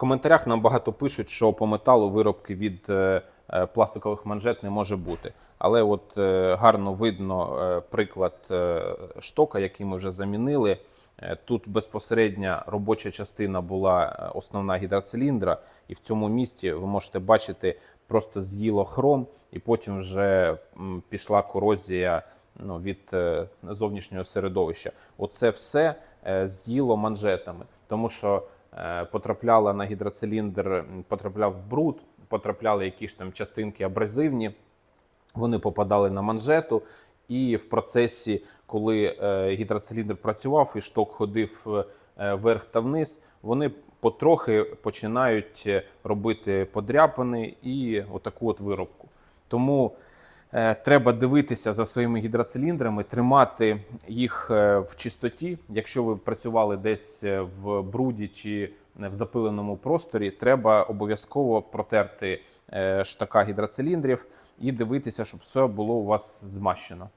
коментарях нам багато пишуть, що по металу виробки від е, е, пластикових манжет не може бути. Але от е, гарно видно приклад штока, який ми вже замінили. Тут безпосередня робоча частина була основна гідроциліндра, і в цьому місці ви можете бачити, просто з'їло хром, і потім вже пішла корозія ну, від зовнішнього середовища. Оце все з'їло манжетами, тому що потрапляла на гідроциліндр, потрапляв бруд, потрапляли якісь там частинки абразивні, вони попадали на манжету. І в процесі, коли е, гідроциліндр працював і шток ходив е, вверх та вниз, вони потрохи починають е, робити подряпини і отаку от виробку. Тому е, треба дивитися за своїми гідроциліндрами, тримати їх е, в чистоті. Якщо ви працювали десь е, в бруді чи в запиленому просторі, треба обов'язково протерти е, штака гідроциліндрів і дивитися, щоб все було у вас змащено.